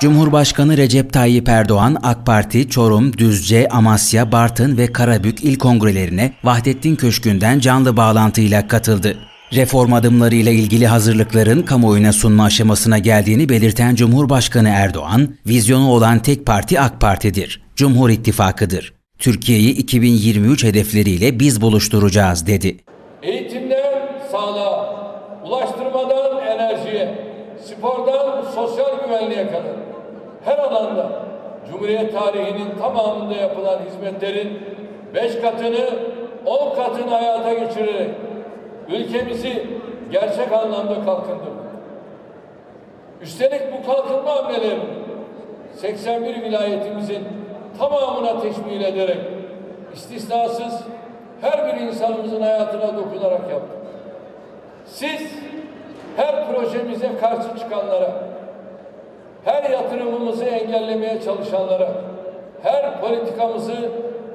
Cumhurbaşkanı Recep Tayyip Erdoğan, AK Parti, Çorum, Düzce, Amasya, Bartın ve Karabük il kongrelerine Vahdettin Köşkü'nden canlı bağlantıyla katıldı. Reform adımlarıyla ilgili hazırlıkların kamuoyuna sunma aşamasına geldiğini belirten Cumhurbaşkanı Erdoğan, vizyonu olan tek parti AK Parti'dir, Cumhur İttifakı'dır. Türkiye'yi 2023 hedefleriyle biz buluşturacağız dedi. Eğitimden sağlığa, ulaştırmadan enerjiye, spordan sosyal güvenliğe kadar her alanda Cumhuriyet tarihinin tamamında yapılan hizmetlerin beş katını, on katını hayata geçirerek ülkemizi gerçek anlamda kalkındırdık. Üstelik bu kalkınma hamleleri 81 vilayetimizin tamamına teşmil ederek istisnasız her bir insanımızın hayatına dokunarak yaptık. Siz her projemize karşı çıkanlara, her yatırımımızı engellemeye çalışanlara, her politikamızı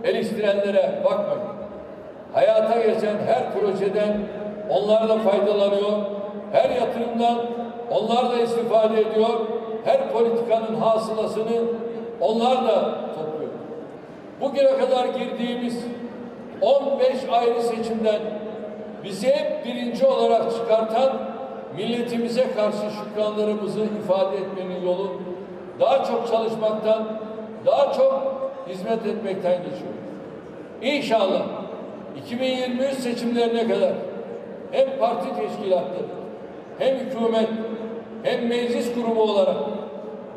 eleştirenlere bakmayın. Hayata geçen her projeden onlar da faydalanıyor, her yatırımdan onlar da istifade ediyor, her politikanın hasılasını onlar da topluyor. Bugüne kadar girdiğimiz 15 ayrı seçimden bizi hep birinci olarak çıkartan milletimize karşı şükranlarımızı ifade etmenin yolu daha çok çalışmaktan, daha çok hizmet etmekten geçiyor. İnşallah 2023 seçimlerine kadar hem parti teşkilatları, hem hükümet, hem meclis grubu olarak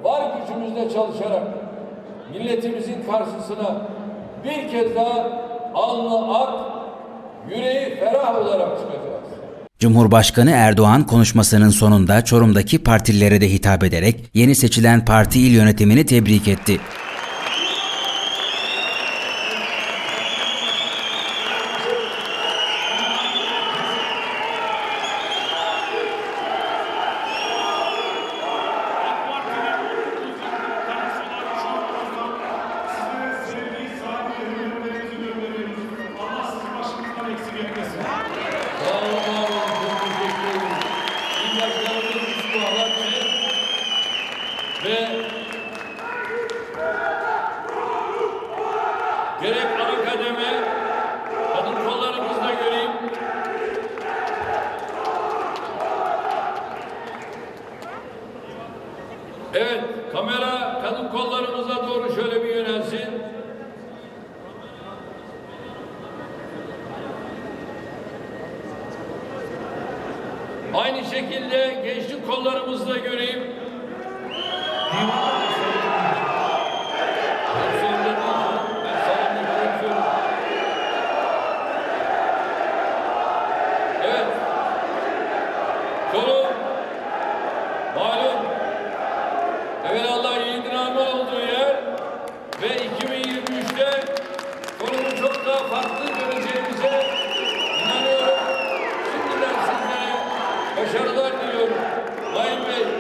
var gücümüzle çalışarak milletimizin karşısına bir kez daha alnı ak, yüreği ferah olarak çıkacağız. Cumhurbaşkanı Erdoğan konuşmasının sonunda Çorum'daki partililere de hitap ederek yeni seçilen parti il yönetimini tebrik etti. Ismarlar ve gerek ana kademe kadın kollarımızda göreyim. Evet, kamera kadın kollarımıza doğru şöyle bir Aynı şekilde gençlik göreyim. Ben salonda konuşuyorum. Evet. Çorum, malum, evvelallah yiğidin armağan olduğu yer ve 2023'te başarılar diliyorum. Sayın Bey,